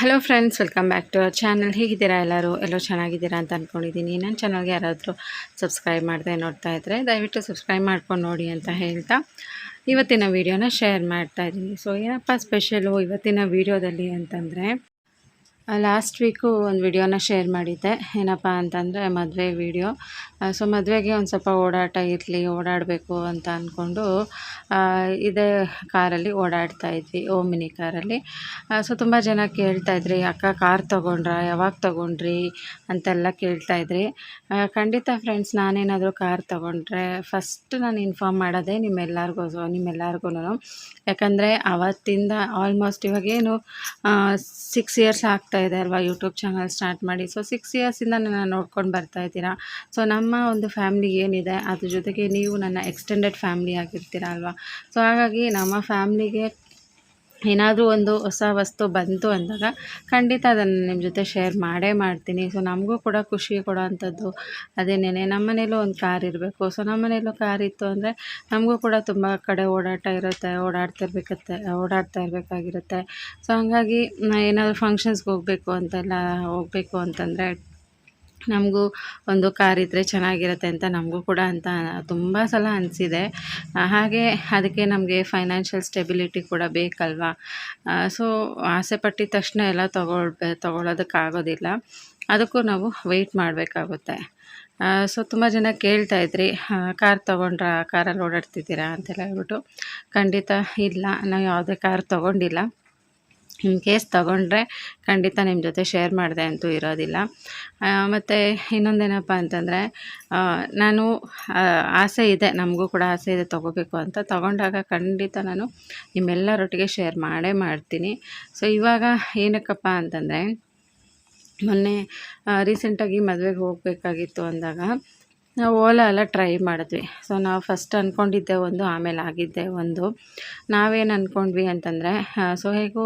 Hello friends welcome back to our channel ಹೇಗಿದ್ದೀರಾ ಎಲ್ಲರೂ? ಎಲ್ಲೋ ಚೆನ್ನಾಗಿದ್ದೀರಾ ಅಂತ ಅಂದ್ಕೊಂಡಿದ್ದೀನಿ ನನ್ನ ಚಾನಲ್ಗೆ ಯಾರಾದರೂ ಸಬ್ಸ್ಕ್ರೈಬ್ ಮಾಡದೆ ನೋಡ್ತಾ ಇದ್ದರೆ ದಯವಿಟ್ಟು ಸಬ್ಸ್ಕ್ರೈಬ್ ಮಾಡ್ಕೊಂಡು ನೋಡಿ ಅಂತ ಹೇಳ್ತಾ ಇವತ್ತಿನ ವೀಡಿಯೋನ ಶೇರ್ ಮಾಡ್ತಾ ಇದ್ದೀನಿ. ಸೊ ಏನಪ್ಪ ಸ್ಪೆಷಲು ಇವತ್ತಿನ ವೀಡಿಯೋದಲ್ಲಿ ಅಂತಂದರೆ ಲಾಸ್ಟ್ ವೀಕು ಒಂದು ವಿಡಿಯೋನ ಶೇರ್ ಮಾಡಿದ್ದೆ. ಏನಪ್ಪ ಅಂತಂದರೆ ಮದುವೆ ವಿಡಿಯೋ ಸೊ ಮದುವೆಗೆ ಒಂದು ಸ್ವಲ್ಪ ಓಡಾಟ ಇರಲಿ, ಓಡಾಡಬೇಕು ಅಂತ ಅಂದ್ಕೊಂಡು ಇದೇ ಕಾರಲ್ಲಿ ಓಡಾಡ್ತಾ ಇದ್ವಿ, ಓಮಿನಿ ಕಾರಲ್ಲಿ. ಸೊ ತುಂಬ ಜನ ಕೇಳ್ತಾ ಇದ್ರಿ, ಅಕ್ಕ, ಕಾರ್ ತೊಗೊಂಡ್ರಾ? ಯಾವಾಗ ತೊಗೊಂಡ್ರಿ? ಅಂತೆಲ್ಲ ಕೇಳ್ತಾ ಇದ್ರಿ. ಖಂಡಿತ ಫ್ರೆಂಡ್ಸ್ ನಾನೇನಾದರೂ ಕಾರ್ ತೊಗೊಂಡ್ರೆ ಫಸ್ಟ್ ನಾನು ಇನ್ಫಾರ್ಮ್ ಮಾಡೋದೇ ನಿಮ್ಮೆಲ್ಲರಿಗೂ ನಿಮ್ಮೆಲ್ಲರಿಗೂ ಯಾಕಂದರೆ ಅವತ್ತಿಂದ ಆಲ್ಮೋಸ್ಟ್ ಇವಾಗೇನು ಸಿಕ್ಸ್ ಇಯರ್ಸ್ ಆಗ್ತಾ ಇದೆ ಅಲ್ವಾ ಯೂಟ್ಯೂಬ್ ಚಾನಲ್ ಸ್ಟಾರ್ಟ್ ಮಾಡಿ. ಸೊ ಸಿಕ್ಸ್ ಇಯರ್ಸಿಂದ ನನ್ನ ನೋಡ್ಕೊಂಡು ಬರ್ತಾ ಇದ್ದೀರಾ. ಸೊ ನಮ್ಮ ಒಂದು ಫ್ಯಾಮ್ಲಿ ಏನಿದೆ, ಅದ್ರ ಜೊತೆಗೆ ನೀವು ನನ್ನ ಎಕ್ಸ್ಟೆಂಡೆಡ್ ಫ್ಯಾಮ್ಲಿ ಆಗಿರ್ತೀರ ಅಲ್ವಾ. ಸೊ ಹಾಗಾಗಿ ನಮ್ಮ ಫ್ಯಾಮ್ಲಿಗೆ ಏನಾದರೂ ಒಂದು ಹೊಸ ವಸ್ತು ಬಂತು ಅಂದಾಗ ಖಂಡಿತ ಅದನ್ನು ನಿಮ್ಮ ಜೊತೆ ಶೇರ್ ಮಾಡೇ ಮಾಡ್ತೀನಿ. ಸೊ ನಮಗೂ ಕೂಡ ಖುಷಿ ಕೊಡೋ ಅಂಥದ್ದು ಅದೇನೇನೆ ನಮ್ಮ ಮನೇಲೂ ಒಂದು ಕಾರ್ ಇರಬೇಕು. ಸೊ ನಮ್ಮ ಮನೇಲೂ ಕಾರ್ ಇತ್ತು ಅಂದರೆ ನಮಗೂ ಕೂಡ ತುಂಬ ಕಡೆ ಓಡಾಟ ಇರುತ್ತೆ, ಓಡಾಡ್ತಾ ಇರ್ಬೇಕತ್ತೆ, ಓಡಾಡ್ತಾ ಇರಬೇಕಾಗಿರುತ್ತೆ. ಸೊ ಹಂಗಾಗಿ ಏನಾದರೂ ಫಂಕ್ಷನ್ಸ್ಗೆ ಹೋಗಬೇಕು ಅಂತೆಲ್ಲ, ಹೋಗಬೇಕು ಅಂತಂದರೆ ನಮಗೂ ಒಂದು ಕಾರ್ ಇದ್ದರೆ ಚೆನ್ನಾಗಿರುತ್ತೆ ಅಂತ ನಮಗೂ ಕೂಡ ಅಂತ ತುಂಬ ಸಲ ಅನಿಸಿದೆ. ಹಾಗೆ ಅದಕ್ಕೆ ನಮಗೆ ಫೈನಾನ್ಷಿಯಲ್ ಸ್ಟೆಬಿಲಿಟಿ ಕೂಡ ಬೇಕಲ್ವಾ? ಸೊ ಆಸೆ ಪಟ್ಟಿದ ತಕ್ಷಣ ಎಲ್ಲ ತಗೊಳ್ಬೇ, ತೊಗೊಳೋದಕ್ಕಾಗೋದಿಲ್ಲ. ಅದಕ್ಕೂ ನಾವು ವೆಯ್ಟ್ ಮಾಡಬೇಕಾಗುತ್ತೆ. ಸೊ ತುಂಬ ಜನ ಕೇಳ್ತಾ ಇದ್ರಿ ಕಾರ್ ತೊಗೊಂಡ್ರಾ ಕಾರಲ್ಲಿ ಓಡಾಡ್ತಿದ್ದೀರಾ ಅಂತೆಲ್ಲ ಹೇಳ್ಬಿಟ್ಟು. ಖಂಡಿತ ಇಲ್ಲ, ನಾವು ಯಾವುದೇ ಕಾರ್ ತೊಗೊಂಡಿಲ್ಲ. ಇನ್ ಕೇಸ್ ತೊಗೊಂಡ್ರೆ ಖಂಡಿತ ನಿಮ್ಮ ಜೊತೆ ಶೇರ್ ಮಾಡಿದೆ ಅಂತೂ ಇರೋದಿಲ್ಲ. ಮತ್ತು ಇನ್ನೊಂದೇನಪ್ಪ ಅಂತಂದರೆ ನಾನು ಆಸೆ ಇದೆ, ನಮಗೂ ಕೂಡ ಆಸೆ ಇದೆ ತೊಗೋಬೇಕು ಅಂತ. ತೊಗೊಂಡಾಗ ಖಂಡಿತ ನಾನು ನಿಮ್ಮೆಲ್ಲರೊಟ್ಟಿಗೆ ಶೇರ್ ಮಾಡೇ ಮಾಡ್ತೀನಿ. ಸೊ ಇವಾಗ ಏನಕ್ಕಪ್ಪ ಅಂತಂದರೆ, ಮೊನ್ನೆ ರೀಸೆಂಟಾಗಿ ಮದುವೆಗೆ ಹೋಗಬೇಕಾಗಿತ್ತು ಅಂದಾಗ ನಾವು ಓಲಾ ಎಲ್ಲ ಟ್ರೈ ಮಾಡಿದ್ವಿ. ಸೊ ನಾವು ಫಸ್ಟ್ ಅಂದ್ಕೊಂಡಿದ್ದೆ ಒಂದು, ಆಮೇಲೆ ಆಗಿದ್ದೆ ಒಂದು. ನಾವೇನು ಅಂದ್ಕೊಂಡ್ವಿ ಅಂತಂದರೆ ಸೊ ಹೇಗೂ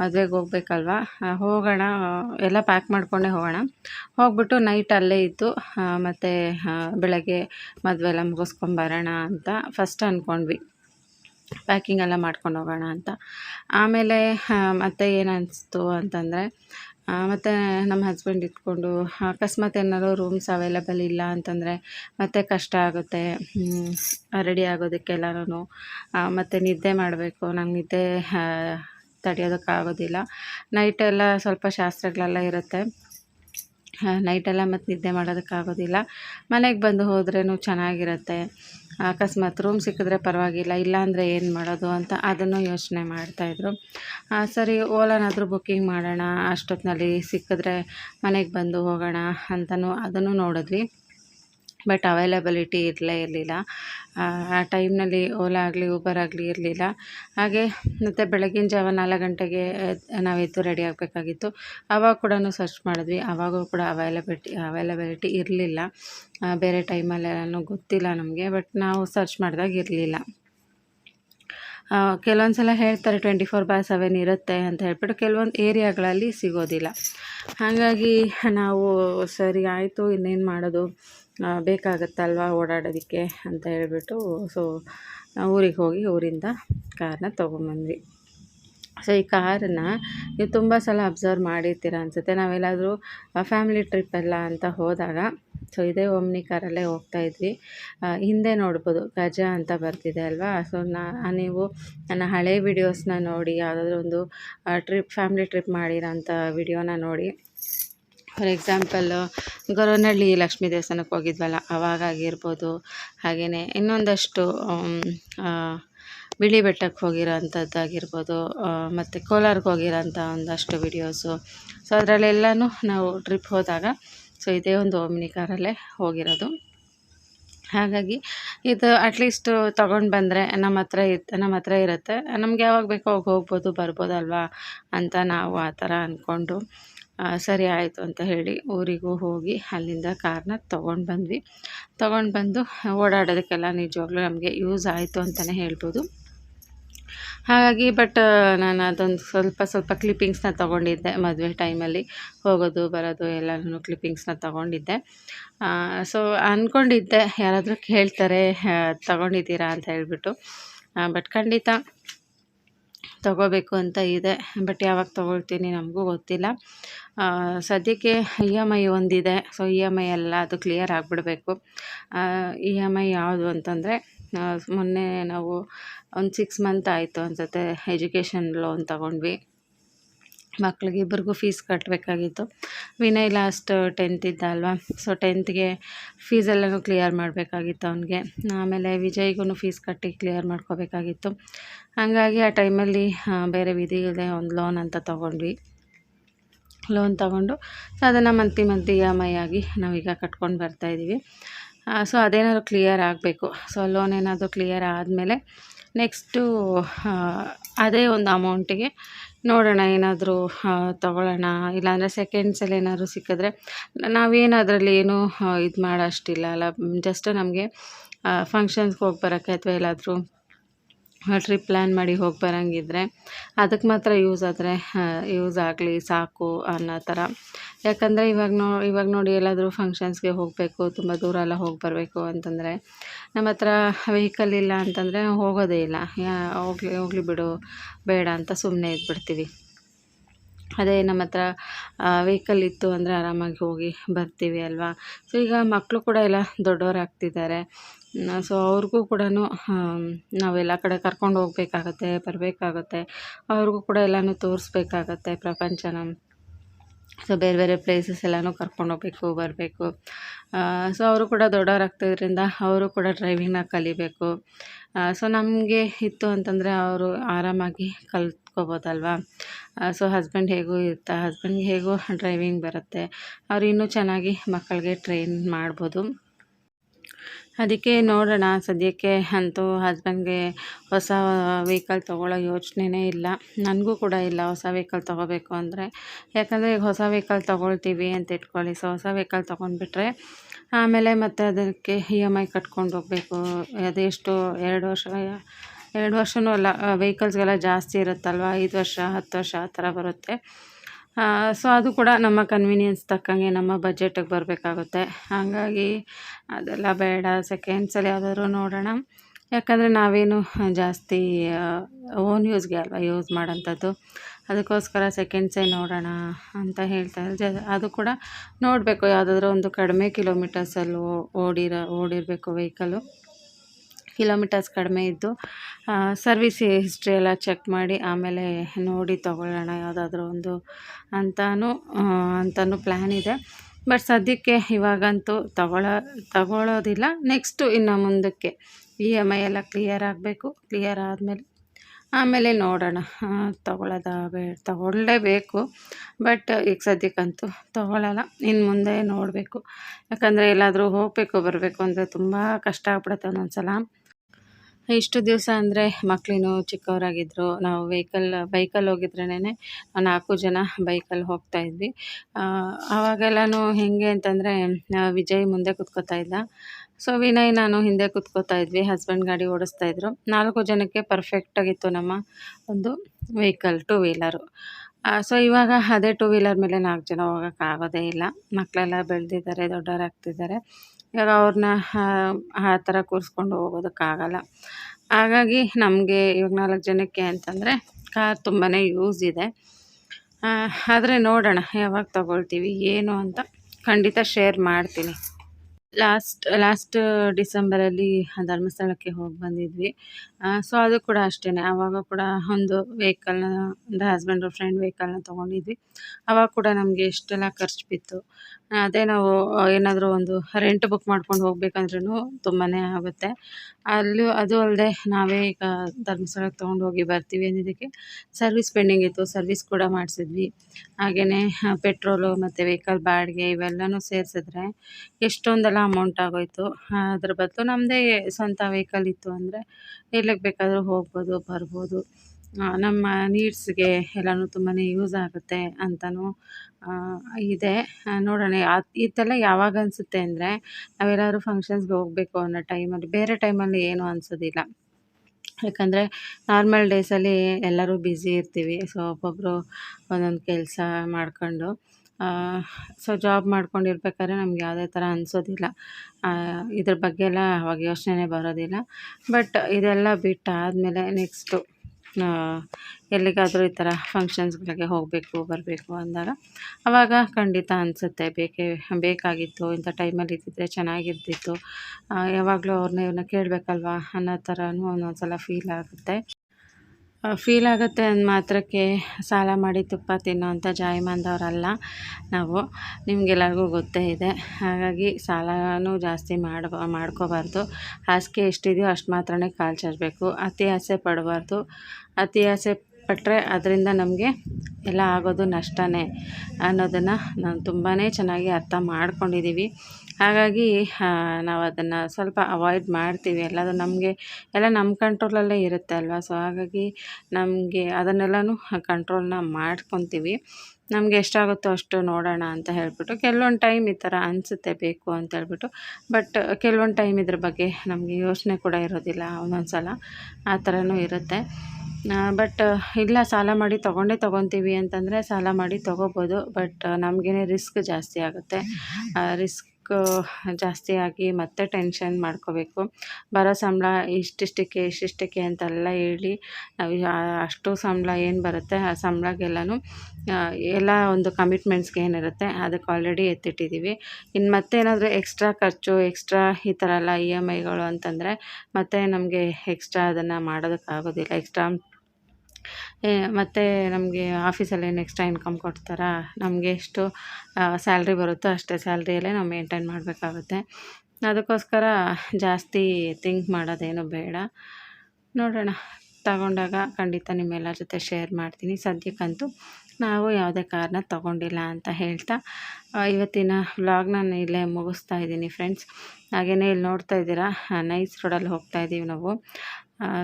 ಮದುವೆಗೆ ಹೋಗ್ಬೇಕಲ್ವ? ಹೋಗೋಣ ಎಲ್ಲ ಪ್ಯಾಕ್ ಮಾಡ್ಕೊಂಡೇ ಹೋಗೋಣ. ಹೋಗ್ಬಿಟ್ಟು ನೈಟ್ ಅಲ್ಲೇ ಇದ್ದು ಮತ್ತು ಬೆಳಗ್ಗೆ ಮದುವೆ ಎಲ್ಲ ಮುಗಿಸ್ಕೊಂಬರೋಣ ಅಂತ ಫಸ್ಟ್ ಅಂದ್ಕೊಂಡ್ವಿ ಪ್ಯಾಕಿಂಗ್ ಎಲ್ಲ ಮಾಡ್ಕೊಂಡು ಹೋಗೋಣ ಅಂತ. ಆಮೇಲೆ ಮತ್ತೆ ಏನು ಅನಿಸ್ತು ಅಂತಂದರೆ ಮತ್ತು ನಮ್ಮ ಹಸ್ಬೆಂಡ್ ಇಟ್ಕೊಂಡು, ಅಕಸ್ಮಾತ್ ಏನಾದ್ರು ರೂಮ್ಸ್ ಅವೈಲಬಲ್ ಇಲ್ಲ ಅಂತಂದರೆ ಮತ್ತೆ ಕಷ್ಟ ಆಗುತ್ತೆ ರೆಡಿ ಆಗೋದಕ್ಕೆಲ್ಲನೂ ಮತ್ತು ನಿದ್ದೆ ಮಾಡಬೇಕು, ನಂಗೆ ನಿದ್ದೆ ತಡೆಯೋದಕ್ಕಾಗೋದಿಲ್ಲ. ನೈಟೆಲ್ಲ ಸ್ವಲ್ಪ ಶಾಸ್ತ್ರಗಳೆಲ್ಲ ಇರುತ್ತೆ. ನೈಟೆಲ್ಲ ಮತ್ತು ನಿದ್ದೆ ಮಾಡೋದಕ್ಕಾಗೋದಿಲ್ಲ. ಮನೆಗೆ ಬಂದು ಹೋದ್ರೂ ಚೆನ್ನಾಗಿರುತ್ತೆ. ಅಕಸ್ಮಾತ್ ರೂಮ್ ಸಿಕ್ಕಿದ್ರೆ ಪರವಾಗಿಲ್ಲ, ಇಲ್ಲಾಂದರೆ ಏನು ಮಾಡೋದು ಅಂತ ಅದನ್ನು ಯೋಚನೆ ಮಾಡ್ತಾಯಿದ್ರು ಸರಿ, ಓಲಾನಾದರೂ ಬುಕ್ಕಿಂಗ್ ಮಾಡೋಣ ಅಷ್ಟೊತ್ತಿನಲ್ಲಿ ಸಿಕ್ಕಿದ್ರೆ ಮನೆಗೆ ಬಂದು ಹೋಗೋಣ ಅಂತಲೂ ಅದನ್ನು ನೋಡಿದ್ವಿ. ಬಟ್ ಅವೈಲಬಿಲಿಟಿ ಇರಲೇ ಇರಲಿಲ್ಲ. ಆ ಟೈಮ್ನಲ್ಲಿ ಓಲಾ ಆಗಲಿ ಊಬರ್ ಆಗಲಿ ಇರಲಿಲ್ಲ. ಹಾಗೆ ಮತ್ತು ಬೆಳಗಿನ ಜಾವ ನಾಲ್ಕು ಗಂಟೆಗೆ ನಾವೆದ್ದು ರೆಡಿ ಆಗಬೇಕಾಗಿತ್ತು. ಆವಾಗ ಕೂಡ ಸರ್ಚ್ ಮಾಡಿದ್ವಿ. ಆವಾಗೂ ಕೂಡ ಅವೈಲಬಿಲಿಟಿ ಅವೈಲಬಿಲಿಟಿ ಇರಲಿಲ್ಲ. ಬೇರೆ ಟೈಮಲ್ಲೆಲ್ಲನೂ ಗೊತ್ತಿಲ್ಲ ನಮಗೆ. ಬಟ್ ನಾವು ಸರ್ಚ್ ಮಾಡಿದಾಗ ಇರಲಿಲ್ಲ. ಕೆಲವೊಂದು ಸಲ ಹೇಳ್ತಾರೆ ಟ್ವೆಂಟಿ ಫೋರ್ ಬಾರ್ ಸೆವೆನ್ ಇರುತ್ತೆ ಅಂತ ಹೇಳ್ಬಿಟ್ಟು ಕೆಲವೊಂದು ಏರಿಯಾಗಳಲ್ಲಿ ಸಿಗೋದಿಲ್ಲ. ಹಾಗಾಗಿ ನಾವು ಸರಿ ಆಯಿತು, ಇನ್ನೇನು ಮಾಡೋದು? ಬೇಕಾಗತ್ತಲ್ವ ಓಡಾಡೋದಕ್ಕೆ ಅಂತ ಹೇಳಿಬಿಟ್ಟು ಸೊ ಊರಿಗೆ ಹೋಗಿ ಊರಿಂದ ಕಾರನ್ನ ತೊಗೊಂಬಂದ್ವಿ. ಸೊ, ಈ ಕಾರನ್ನ ನೀವು ತುಂಬ ಸಲ ಅಬ್ಸರ್ವ್ ಮಾಡಿರ್ತೀರ ಅನಿಸುತ್ತೆ. ನಾವೆಲ್ಲಾದರೂ ಫ್ಯಾಮಿಲಿ ಟ್ರಿಪ್ ಎಲ್ಲ ಅಂತ ಹೋದಾಗ, ಸೊ, ಇದೇ ಓಮ್ನಿ ಕಾರಲ್ಲೇ ಹೋಗ್ತಾ ಇದ್ವಿ. ಹಿಂದೆ ನೋಡ್ಬೋದು, ಗಜ ಅಂತ ಬರ್ತಿದೆ ಅಲ್ವಾ? ಸೊ, ನಾ ನೀವು ನನ್ನ ಹಳೆ ವಿಡಿಯೋಸ್ನ ನೋಡಿ, ಯಾವುದಾದ್ರೂ ಒಂದು ಟ್ರಿಪ್, ಫ್ಯಾಮಿಲಿ ಟ್ರಿಪ್ ಮಾಡಿರೋಂಥ ವಿಡಿಯೋನ ನೋಡಿ ಫಾರ್ ಎಕ್ಸಾಂಪಲ್ ಗೊರವನಹಳ್ಳಿ ಲಕ್ಷ್ಮೀ ದೇವಸ್ಥಾನಕ್ಕೆ ಹೋಗಿದ್ವಲ್ಲ ಅವಾಗಾಗಿರ್ಬೋದು ಹಾಗೆಯೇ ಇನ್ನೊಂದಷ್ಟು ಬಿಳಿ ಬೆಟ್ಟಕ್ಕೆ ಹೋಗಿರೋ ಅಂಥದ್ದಾಗಿರ್ಬೋದು ಮತ್ತು ಕೋಲಾರಕ್ಕೆ ಹೋಗಿರೋಂಥ ಒಂದಷ್ಟು ವಿಡಿಯೋಸು ಸೊ ಅದರಲ್ಲೆಲ್ಲನೂ ನಾವು ಟ್ರಿಪ್ ಹೋದಾಗ ಸೊ ಇದೇ ಒಂದು ಓಮಿನಿ ಕಾರಲ್ಲೇ ಹೋಗಿರೋದು. ಹಾಗಾಗಿ ಇದು ಅಟ್ಲೀಸ್ಟ್ ತೊಗೊಂಡು ಬಂದರೆ ನಮ್ಮ ಹತ್ರ ಇತ್ತು ನಮ್ಮ ಹತ್ರ ಇರುತ್ತೆ. ನಮ್ಗೆ ಯಾವಾಗ ಬೇಕೋ ಹೋಗ್ಬೋದು, ಬರ್ಬೋದಲ್ವಾ ಅಂತ ನಾವು ಆ ಥರ ಅಂದ್ಕೊಂಡು ಸರಿ ಆಯಿತು ಅಂತ ಹೇಳಿ ಊರಿಗೂ ಹೋಗಿ ಅಲ್ಲಿಂದ ಕಾರ್ನ ತೊಗೊಂಡು ಬಂದ್ವಿ. ತೊಗೊಂಡು ಬಂದು ಓಡಾಡೋದಕ್ಕೆಲ್ಲ ನಿಜವಾಗ್ಲೂ ನಮಗೆ ಯೂಸ್ ಆಯಿತು ಅಂತಲೇ ಹೇಳ್ಬೋದು. ಹಾಗಾಗಿ ಬಟ್ ನಾನು ಅದೊಂದು ಸ್ವಲ್ಪ ಸ್ವಲ್ಪ ಕ್ಲಿಪ್ಪಿಂಗ್ಸ್ನ ತೊಗೊಂಡಿದ್ದೆ ಮದುವೆ ಟೈಮಲ್ಲಿ ಹೋಗೋದು, ಬರೋದು ಎಲ್ಲನೂ ಕ್ಲಿಪ್ಪಿಂಗ್ಸ್ನ ತೊಗೊಂಡಿದ್ದೆ. ಸೊ ಅಂದ್ಕೊಂಡಿದ್ದೆ ಯಾರಾದರೂ ಕೇಳ್ತಾರೆ ತೊಗೊಂಡಿದ್ದೀರಾ ಅಂತ ಹೇಳಿಬಿಟ್ಟು. ಬಟ್ ಖಂಡಿತ ತಗೋಬೇಕು ಅಂತ ಇದೆ ಬಟ್ ಯಾವಾಗ ತೊಗೊಳ್ತೀನಿ ನಮಗೂ ಗೊತ್ತಿಲ್ಲ. ಸದ್ಯಕ್ಕೆ ಇ ಎಂ ಐ ಒಂದಿದೆ ಸೊ ಇ ಎಂ ಐ ಎಲ್ಲ ಅದು ಕ್ಲಿಯರ್ ಆಗಿಬಿಡಬೇಕು. ಇ ಎಂ ಐ ಯಾವುದು ಅಂತಂದರೆ ಮೊನ್ನೆ ನಾವು ಒಂದು ಸಿಕ್ಸ್ ಮಂತ್ ಆಯಿತು ಅನ್ಸುತ್ತೆ ಎಜುಕೇಷನ್ ಲೋನ್ ತಗೊಂಡ್ವಿ. ಮಕ್ಳಿಗೆ ಇಬ್ಬರಿಗೂ ಫೀಸ್ ಕಟ್ಟಬೇಕಾಗಿತ್ತು ವಿನಯ್ ಲಾಸ್ಟ್ ಟೆಂತ್ ಇದ್ದ ಅಲ್ವಾ ಸೊ ಟೆಂತ್ಗೆ ಫೀಸೆಲ್ಲನೂ ಕ್ಲಿಯರ್ ಮಾಡಬೇಕಾಗಿತ್ತು ಅವನಿಗೆ. ಆಮೇಲೆ ವಿಜಯ್ಗೂ ಫೀಸ್ ಕಟ್ಟಿ ಕ್ಲಿಯರ್ ಮಾಡ್ಕೋಬೇಕಾಗಿತ್ತು. ಹಾಗಾಗಿ ಆ ಟೈಮಲ್ಲಿ ಬೇರೆ ವಿಧಿ ಇಲ್ಲದೆ ಒಂದು ಲೋನ್ ಅಂತ ತೊಗೊಂಡ್ವಿ. ಲೋನ್ ತಗೊಂಡು ಸೊ ಅದನ್ನು monthly monthly E M I ಆಗಿ ನಾವೀಗ ಕಟ್ಕೊಂಡು ಬರ್ತಾಯಿದ್ದೀವಿ ಸೊ ಅದೇನಾದ್ರು ಕ್ಲಿಯರ್ ಆಗಬೇಕು. ಸೊ ಲೋನ್ ಏನಾದರೂ ಕ್ಲಿಯರ್ ಆದಮೇಲೆ ನೆಕ್ಸ್ಟು ಅದೇ ಒಂದು ಅಮೌಂಟಿಗೆ ನೋಡೋಣ, ಏನಾದರೂ ತೊಗೊಳ್ಳೋಣ, ಇಲ್ಲಾಂದರೆ ಸೆಕೆಂಡ್ಸಲ್ಲಿ ಏನಾದರೂ ಸಿಕ್ಕಿದ್ರೆ ನಾವೇನು ಅದರಲ್ಲಿ ಏನೂ ಇದು ಮಾಡೋಷ್ಟಿಲ್ಲ ಅಲ್ಲ, ಜಸ್ಟ್ ನಮಗೆ ಫಂಕ್ಷನ್ಸ್ಗೆ ಹೋಗಿ ಬರೋಕ್ಕೆ ಅಥವಾ ಎಲ್ಲಾದರೂ ಟ್ರಿಪ್ ಪ್ಲ್ಯಾನ್ ಮಾಡಿ ಹೋಗಿ ಬರೋಂಗಿದ್ರೆ ಅದಕ್ಕೆ ಮಾತ್ರ ಯೂಸ್ ಆದರೆ ಯೂಸ್ ಆಗಲಿ, ಸಾಕು ಅನ್ನೋ ಥರ ಯಾಕಂದರೆ ಇವಾಗ ನೋ, ಇವಾಗ ನೋಡಿ ಎಲ್ಲಾದರೂ ಫಂಕ್ಷನ್ಸ್ಗೆ ಹೋಗಬೇಕು, ತುಂಬ ದೂರ ಎಲ್ಲ ಹೋಗಿ ಬರಬೇಕು ಅಂತಂದರೆ ನಮ್ಮ ಹತ್ರ ವೆಹಿಕಲ್ ಇಲ್ಲ ಅಂತಂದರೆ ಹೋಗೋದೇ ಇಲ್ಲ. ಹೋಗ್ಲಿ ಹೋಗ್ಲಿ ಬಿಡು, ಬೇಡ ಅಂತ ಸುಮ್ಮನೆ ಇದ್ಬಿಡ್ತೀವಿ. ಅದೇ ನಮ್ಮ ಹತ್ರ ವೆಹಿಕಲ್ ಇತ್ತು ಅಂದರೆ ಆರಾಮಾಗಿ ಹೋಗಿ ಬರ್ತೀವಿ ಅಲ್ವಾ? ಸೊ ಈಗ ಮಕ್ಕಳು ಕೂಡ ಎಲ್ಲ ದೊಡ್ಡವರಾಗ್ತಿದ್ದಾರೆ ಸೊ ಅವ್ರಿಗೂ ಕೂಡ ನಾವೆಲ್ಲ ಕಡೆ ಕರ್ಕೊಂಡು ಹೋಗ್ಬೇಕಾಗತ್ತೆ, ಬರಬೇಕಾಗತ್ತೆ. ಅವ್ರಿಗೂ ಕೂಡ ಎಲ್ಲನೂ ತೋರಿಸ್ಬೇಕಾಗತ್ತೆ ಪ್ರಪಂಚನ. ಸೊ ಬೇರೆ ಬೇರೆ ಪ್ಲೇಸಸ್ ಎಲ್ಲನೂ ಕರ್ಕೊಂಡು ಹೋಗ್ಬೇಕು, ಬರಬೇಕು. ಸೊ ಅವರು ಕೂಡ ದೊಡ್ಡವರಾಗ್ತಿದ್ರಿಂದ ಅವರು ಕೂಡ ಡ್ರೈವಿಂಗ್ನ ಕಲಿಬೇಕು. ಸೊ ನಮಗೆ ಇತ್ತು ಅಂತಂದರೆ ಅವರು ಆರಾಮಾಗಿ ಕಲ್ತ್ಕೋಬೋದಲ್ವಾ? ಸೊ ಹಸ್ಬೆಂಡ್ ಹೇಗೂ ಇರ್ತಾ ಹಸ್ಬೆಂಡ್ಗೆ ಹೇಗೂ ಡ್ರೈವಿಂಗ್ ಬರುತ್ತೆ. ಅವ್ರು ಇನ್ನೂ ಚೆನ್ನಾಗಿ ಮಕ್ಕಳಿಗೆ ಟ್ರೈನ್ ಮಾಡ್ಬೋದು. ಅದಕ್ಕೆ ನೋಡೋಣ. ಸದ್ಯಕ್ಕೆ ಅಂತೂ ಹಸ್ಬೆಂಡ್ಗೆ ಹೊಸ ವೆಹಿಕಲ್ ತೊಗೊಳ್ಳೋ ಯೋಚನೆನೇ ಇಲ್ಲ. ನನಗೂ ಕೂಡ ಇಲ್ಲ ಹೊಸ ವೆಹಿಕಲ್ ತೊಗೋಬೇಕು ಅಂದರೆ. ಯಾಕಂದರೆ ಈಗ ಹೊಸ ವೆಹಿಕಲ್ ತೊಗೊಳ್ತೀವಿ ಅಂತ ಇಟ್ಕೊಳ್ಳಿ. ಸೊ ಹೊಸ ವೆಹಿಕಲ್ ತೊಗೊಂಡ್ಬಿಟ್ರೆ ಆಮೇಲೆ ಮತ್ತೆ ಅದಕ್ಕೆ ಇ ಎಂ ಐ ಕಟ್ಕೊಂಡು ಹೋಗಬೇಕು. ಅದೆಷ್ಟು ಎರಡು ವರ್ಷ, ಎರಡು ವರ್ಷವೂ ಅಲ್ಲ ವೆಹಿಕಲ್ಸ್ಗೆಲ್ಲ ಜಾಸ್ತಿ ಇರುತ್ತಲ್ವ? ಐದು ವರ್ಷ, ಹತ್ತು ವರ್ಷ ಆ ಥರ ಬರುತ್ತೆ. ಸೊ ಅದು ಕೂಡ ನಮ್ಮ ಕನ್ವೀನಿಯನ್ಸ್ ತಕ್ಕಂಗೆ ನಮ್ಮ ಬಜೆಟಿಗೆ ಬರಬೇಕಾಗುತ್ತೆ. ಹಾಗಾಗಿ ಅದೆಲ್ಲ ಬೇಡ. ಸೆಕೆಂಡ್ಸಲ್ಲಿ ಯಾವುದಾದ್ರು ನೋಡೋಣ. ಯಾಕಂದರೆ ನಾವೇನು ಜಾಸ್ತಿ ಓನ್ ಯೂಸ್ಗೆ ಅಲ್ವಾ ಯೂಸ್ ಮಾಡೋಂಥದ್ದು. ಅದಕ್ಕೋಸ್ಕರ ಸೆಕೆಂಡ್ಸೇ ನೋಡೋಣ ಅಂತ ಹೇಳ್ತಾರೆ ಜ, ಅದು ಕೂಡ ನೋಡಬೇಕು. ಯಾವುದಾದ್ರೂ ಒಂದು ಕಡಿಮೆ ಕಿಲೋಮೀಟರ್ಸಲ್ಲಿ ಓಡಿರೋ, ಓಡಿರಬೇಕು ವೆಹಿಕಲ್ಲು ಕಿಲೋಮೀಟರ್ಸ್ ಕಡಿಮೆ ಇದ್ದು ಸರ್ವಿಸ್ ಹಿಸ್ಟ್ರಿ ಎಲ್ಲ ಚೆಕ್ ಮಾಡಿ ಆಮೇಲೆ ನೋಡಿ ತೊಗೊಳ್ಳೋಣ ಯಾವುದಾದ್ರೂ ಒಂದು ಅಂತಾನು ಅಂತಲೂ ಪ್ಲ್ಯಾನ್ ಇದೆ. ಬಟ್ ಸದ್ಯಕ್ಕೆ ಇವಾಗಂತೂ ತಗೊಳ್ಳೋ ತಗೊಳ್ಳೋದಿಲ್ಲ ನೆಕ್ಸ್ಟು ಇನ್ನು ಮುಂದಕ್ಕೆ ಇ ಎಂ ಐ ಎಲ್ಲ ಕ್ಲಿಯರ್ ಆಗಬೇಕು. ಕ್ಲಿಯರ್ ಆದಮೇಲೆ, ಆಮೇಲೆ ನೋಡೋಣ. ತೊಗೊಳ್ಳೋದ ಬೇಡ ತೊಗೊಳ್ಳೇಬೇಕು. ಬಟ್ ಈಗ ಸದ್ಯಕ್ಕಂತೂ ತೊಗೊಳ್ಳಲ್ಲ ಇನ್ನು ಮುಂದೆ ನೋಡಬೇಕು. ಯಾಕಂದರೆ ಎಲ್ಲಾದರೂ ಹೋಗಬೇಕು, ಬರಬೇಕು ಅಂದರೆ ತುಂಬ ಕಷ್ಟ ಆಗ್ಬಿಡುತ್ತೆ ಒಂದೊಂದು ಸಲ ಇಷ್ಟು ದಿವಸ ಅಂದರೆ ಮಕ್ಕಳೇನು ಚಿಕ್ಕವರಾಗಿದ್ದರು ನಾವು ವೆಹಿಕಲ್, ಬೈಕಲ್ಲಿ ಹೋಗಿದ್ರೇನೆ ನಾಲ್ಕು ಜನ ಬೈಕಲ್ಲಿ ಹೋಗ್ತಾ ಇದ್ವಿ. ಆವಾಗೆಲ್ಲನೂ ಹೇಗೆ ಅಂತಂದರೆ ವಿಜಯ್ ಮುಂದೆ ಕುತ್ಕೋತಾ ಇದ್ದ. ಸೊ, ವಿನಯ್ ನಾನು ಹಿಂದೆ ಕೂತ್ಕೋತಾ ಇದ್ವಿ, ಹಸ್ಬೆಂಡ್ ಗಾಡಿ ಓಡಿಸ್ತಾ ಇದ್ರು. ನಾಲ್ಕು ಜನಕ್ಕೆ ಪರ್ಫೆಕ್ಟಾಗಿತ್ತು ನಮ್ಮ ಒಂದು ವೆಹಿಕಲ್ ಟೂ ವೀಲರು ಸೊ, ಇವಾಗ ಅದೇ ಟೂ ವೀಲರ್ ಮೇಲೆ ನಾಲ್ಕು ಜನ ಹೋಗೋಕ್ಕಾಗೋದೇ ಇಲ್ಲ. ಮಕ್ಕಳೆಲ್ಲ ಬೆಳೆದಿದ್ದಾರೆ, ದೊಡ್ಡವರಾಗ್ತಿದ್ದಾರೆ. ಇವಾಗ ಅವ್ರನ್ನ, ಆ ಥರ ಕೂರಿಸ್ಕೊಂಡು ಹೋಗೋದಕ್ಕಾಗಲ್ಲ. ಹಾಗಾಗಿ ನಮಗೆ ಇವಾಗ ನಾಲ್ಕು ಜನಕ್ಕೆ ಅಂತಂದರೆ ಕಾರ್ ತುಂಬಾ ಯೂಸ್ ಇದೆ. ಆದರೆ ನೋಡೋಣ, ಯಾವಾಗ ತೊಗೊಳ್ತೀವಿ, ಏನು ಅಂತ ಖಂಡಿತ ಶೇರ್ ಮಾಡ್ತೀನಿ. ಲಾಸ್ಟ್ ಲಾಸ್ಟ್ ಡಿಸೆಂಬರಲ್ಲಿ ಧರ್ಮಸ್ಥಳಕ್ಕೆ ಹೋಗಿ ಬಂದಿದ್ವಿ. ಸೊ ಅದು ಕೂಡ ಅಷ್ಟೇ ಆವಾಗ ಕೂಡ ಒಂದು ವೆಹಿಕಲ್ನ ಅಂದರೆ ಹಸ್ಬೆಂಡ್ ಫ್ರೆಂಡ್ ವೆಹಿಕಲ್ನ ತೊಗೊಂಡಿದ್ವಿ. ಆವಾಗ ಕೂಡ ನಮಗೆ ಎಷ್ಟೆಲ್ಲ ಖರ್ಚು ಬಿತ್ತು. ಅದೇ ನಾವು ಏನಾದರೂ ಒಂದು ರೆಂಟ್ ಬುಕ್ ಮಾಡ್ಕೊಂಡು ಹೋಗ್ಬೇಕಂದ್ರೂ ತುಂಬಾ ಆಗುತ್ತೆ. ಅಲ್ಲೂ, ಅದು ಅಲ್ಲದೆ ನಾವೇ ಈಗ ಧರ್ಮಸ್ಥಳಕ್ಕೆ ತೊಗೊಂಡು ಹೋಗಿ ಬರ್ತೀವಿ ಅನ್ನೋದಕ್ಕೆ ಸರ್ವಿಸ್ ಪೆಂಡಿಂಗ್ ಇತ್ತು ಸರ್ವಿಸ್ ಕೂಡ ಮಾಡಿಸಿದ್ವಿ. ಹಾಗೆಯೇ ಪೆಟ್ರೋಲು ಮತ್ತು ವೆಹಿಕಲ್ ಬಾಡಿಗೆ ಇವೆಲ್ಲನೂ ಸೇರಿಸಿದ್ರೆ ಎಷ್ಟೊಂದೆಲ್ಲ ಅಮೌಂಟ್ ಆಗೋಯಿತು. ಅದ್ರ ಬದಲು ನಮ್ಮದೇ ಸ್ವಂತ ವೆಹಿಕಲ್ ಇತ್ತು ಅಂದರೆ ಎಲ್ಲಿಗೆ ಬೇಕಾದರೂ ಹೋಗ್ಬೋದು, ಬರ್ಬೋದು. ನಮ್ಮ ನೀಡ್ಸ್ಗೆ ಎಲ್ಲನೂ ತುಂಬಾ ಯೂಸ್ ಆಗುತ್ತೆ ಅಂತಲೂ ಇದೆ. ನೋಡೋಣ ಇದೆಲ್ಲ ಯಾವಾಗ ಅನಿಸುತ್ತೆ ಅಂದರೆ ನಾವೆಲ್ಲಾದ್ರೂ ಫಂಕ್ಷನ್ಸ್ಗೆ ಹೋಗಬೇಕು ಅನ್ನೋ ಟೈಮಲ್ಲಿ ಬೇರೆ ಟೈಮಲ್ಲಿ ಏನೂ ಅನಿಸೋದಿಲ್ಲ. ಯಾಕಂದರೆ ನಾರ್ಮಲ್ ಡೇಸಲ್ಲಿ ಎಲ್ಲರೂ ಬ್ಯುಸಿ ಇರ್ತೀವಿ ಸೊ ಒಬ್ಬೊಬ್ಬರು ಒಂದೊಂದು ಕೆಲಸ ಮಾಡ್ಕೊಂಡು ಸೊ ಜಾಬ್ ಮಾಡ್ಕೊಂಡಿರ್ಬೇಕಾದ್ರೆ ನಮ್ಗೆ ಯಾವುದೇ ಥರ ಅನಿಸೋದಿಲ್ಲ. ಇದ್ರ ಬಗ್ಗೆ ಎಲ್ಲ ಅವಾಗ ಯೋಚನೆನೇ ಬರೋದಿಲ್ಲ. ಬಟ್ ಇದೆಲ್ಲ ಬಿಟ್ಟಾದಮೇಲೆ ನೆಕ್ಸ್ಟು ಎಲ್ಲಿಗಾದರೂ ಈ ಥರ ಫಂಕ್ಷನ್ಸ್ಗಳಿಗೆ ಹೋಗಬೇಕು, ಬರಬೇಕು ಅಂದಾಗ ಆವಾಗ ಖಂಡಿತ ಅನಿಸುತ್ತೆ. ಬೇಕೇ, ಬೇಕಾಗಿತ್ತು, ಇಂಥ ಟೈಮಲ್ಲಿ ಇದ್ದಿದ್ರೆ ಚೆನ್ನಾಗಿರ್ತಿತ್ತು ಯಾವಾಗಲೂ ಅವ್ರನ್ನ ಇವ್ರನ್ನ ಕೇಳಬೇಕಲ್ವಾ? ಅನ್ನೋ ಥರನೂ ಒಂದೊಂದು ಸಲ ಫೀಲ್ ಆಗುತ್ತೆ. ಫೀಲ್ ಆಗುತ್ತೆ ಅಂದ ಮಾತ್ರಕ್ಕೆ ಸಾಲ ಮಾಡಿ ತುಪ್ಪ ತಿನ್ನೋವಂಥ ಜಾಯಮಾನದವ್ರಲ್ಲ ನಾವು. ನಿಮಗೆಲ್ಲರಿಗೂ ಗೊತ್ತೇ ಇದೆ. ಹಾಗಾಗಿ ಸಾಲನೂ ಜಾಸ್ತಿ ಮಾಡ ಮಾಡ್ಕೋಬಾರ್ದು. ಹಾಸಿಗೆ ಎಷ್ಟಿದೆಯೋ ಅಷ್ಟು ಮಾತ್ರನೇ ಕಾಲು ಚಾಚಬೇಕು ಅತಿ ಆಸೆ ಪಡಬಾರ್ದು. ಅತಿ ಆಸೆ ಪಟ್ಟರೆ ಅದರಿಂದ ನಮಗೆ ಎಲ್ಲ ಆಗೋದು ನಷ್ಟನೇ ಅನ್ನೋದನ್ನು ನಾನು ತುಂಬಾ ಚೆನ್ನಾಗಿ ಅರ್ಥ ಮಾಡ್ಕೊಂಡಿದ್ದೀವಿ ಹಾಗಾಗಿ ನಾವು ಅದನ್ನು ಸ್ವಲ್ಪ ಅವಾಯ್ಡ್ ಮಾಡ್ತೀವಿ. ಎಲ್ಲದು ನಮಗೆ ಎಲ್ಲ ನಮ್ಮ ಕಂಟ್ರೋಲಲ್ಲೇ ಇರುತ್ತೆ ಅಲ್ವಾ? ಸೊ ಹಾಗಾಗಿ ನಮಗೆ ಅದನ್ನೆಲ್ಲನೂ ಕಂಟ್ರೋಲ್ನ ಮಾಡ್ಕೊತೀವಿ. ನಮಗೆ ಎಷ್ಟಾಗುತ್ತೋ ಅಷ್ಟು ನೋಡೋಣ ಅಂತ ಹೇಳ್ಬಿಟ್ಟು, ಕೆಲವೊಂದು ಟೈಮ್ ಈ ಥರ ಅನಿಸುತ್ತೆ ಬೇಕು ಅಂತ ಹೇಳ್ಬಿಟ್ಟು ಬಟ್ ಕೆಲವೊಂದು ಟೈಮ್ ಇದ್ರ ಬಗ್ಗೆ ನಮಗೆ ಯೋಚನೆ ಕೂಡ ಇರೋದಿಲ್ಲ. ಒಂದೊಂದು ಸಲ ಆ ಥರನೂ ಇರುತ್ತೆ. ಬಟ್ ಇಲ್ಲ, ಸಾಲ ಮಾಡಿ ತೊಗೊಂಡೇ ತೊಗೊತೀವಿ ಅಂತಂದರೆ ಸಾಲ ಮಾಡಿ ತೊಗೋಬೋದು ಬಟ್ ನಮಗೇನೆ ರಿಸ್ಕ್ ಜಾಸ್ತಿ ಆಗುತ್ತೆ. ರಿಸ್ಕ್ ಜಾಸ್ತಿ ಆಗಿ ಮತ್ತೆ ಟೆನ್ಷನ್ ಮಾಡ್ಕೋಬೇಕು. ಬರೋ ಸಂಬಳ ಇಷ್ಟಿಷ್ಟಕ್ಕೆ ಇಷ್ಟಿಷ್ಟಕ್ಕೆ ಅಂತೆಲ್ಲ ಹೇಳಿ ನಾವು ಅಷ್ಟು ಸಂಬಳ ಏನು ಬರುತ್ತೆ, ಆ ಸಂಬಳಗೆಲ್ಲನೂ ಎಲ್ಲ ಒಂದು ಕಮಿಟ್ಮೆಂಟ್ಸ್ಗೆ ಏನಿರುತ್ತೆ, ಅದಕ್ಕೆ ಆಲ್ರೆಡಿ ಎತ್ತಿಟ್ಟಿದ್ದೀವಿ ಇನ್ನು ಮತ್ತೆ ಏನಾದರೂ ಎಕ್ಸ್ಟ್ರಾ ಖರ್ಚು ಎಕ್ಸ್ಟ್ರಾ ಈ ಥರ ಎಲ್ಲ ಇ ಎಂ ಐಗಳು ಅಂತಂದರೆ ಮತ್ತೆ ನಮಗೆ ಎಕ್ಸ್ಟ್ರಾ ಅದನ್ನು ಮಾಡೋದಕ್ಕಾಗೋದಿಲ್ಲ. ಎಕ್ಸ್ಟ್ರಾ ಮತ್ತು ನಮಗೆ ಆಫೀಸಲ್ಲಿ ನೆಕ್ಸ್ಟ್ ಇನ್ಕಮ್ ಕೊಡ್ತಾರಾ? ನಮಗೆ ಎಷ್ಟು ಸ್ಯಾಲ್ರಿ ಬರುತ್ತೋ ಅಷ್ಟೇ ಸ್ಯಾಲ್ರಿಯಲ್ಲೇ ನಾವು ಮೇಂಟೈನ್ ಮಾಡಬೇಕಾಗುತ್ತೆ. ಅದಕ್ಕೋಸ್ಕರ ಜಾಸ್ತಿ ಥಿಂಕ್ ಮಾಡೋದೇನು ಬೇಡ. ನೋಡೋಣ. ತಗೊಂಡಾಗ ಖಂಡಿತ ನಿಮ್ಮೆಲ್ಲರ ಜೊತೆ ಶೇರ್ ಮಾಡ್ತೀನಿ. ಸದ್ಯಕ್ಕಂತೂ ನಾವು ಯಾವುದೇ ಕಾರನ್ನ ತೊಗೊಂಡಿಲ್ಲ ಅಂತ ಹೇಳ್ತಾ ಇವತ್ತಿನ ವ್ಲಾಗ್ ನಾನು ಇಲ್ಲೇ ಮುಗಿಸ್ತಾ ಇದ್ದೀನಿ ಫ್ರೆಂಡ್ಸ್ ಹಾಗೆಯೇ ಇಲ್ಲಿ ನೋಡ್ತಾ ಇದ್ದೀರಾ ನೈಸ್ ರೋಡಲ್ಲಿ ಹೋಗ್ತಾ ಇದ್ದೀವಿ ನಾವು.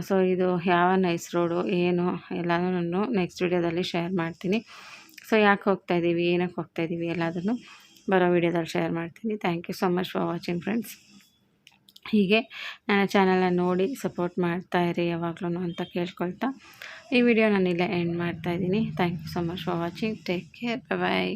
ಸೊ ಇದು ಯಾವ ನೈಸ್ ರೋಡು ಏನು ಎಲ್ಲನೂ ನಾನು ನೆಕ್ಸ್ಟ್ ವಿಡಿಯೋದಲ್ಲಿ ಶೇರ್ ಮಾಡ್ತೀನಿ. ಸೊ ಯಾಕೆ ಹೋಗ್ತಾ ಇದ್ದೀವಿ ಏನಕ್ಕೆ ಹೋಗ್ತಾ ಇದ್ದೀವಿ ಎಲ್ಲದನ್ನು ಬರೋ ವಿಡಿಯೋದಲ್ಲಿ ಶೇರ್ ಮಾಡ್ತೀನಿ. Thank you so much for watching friends ಹೀಗೆ ನನ್ನ ಚಾನಲನ್ನು ನೋಡಿ ಸಪೋರ್ಟ್ ಮಾಡ್ತಾಯಿರಿ ಯಾವಾಗಲೂ ಅಂತ ಕೇಳ್ಕೊಳ್ತಾ ಈ ವಿಡಿಯೋ ನಾನು ಇಲ್ಲೇ ಎಂಡ್ ಮಾಡ್ತಾಯಿದ್ದೀನಿ thank you so much for watching take care bye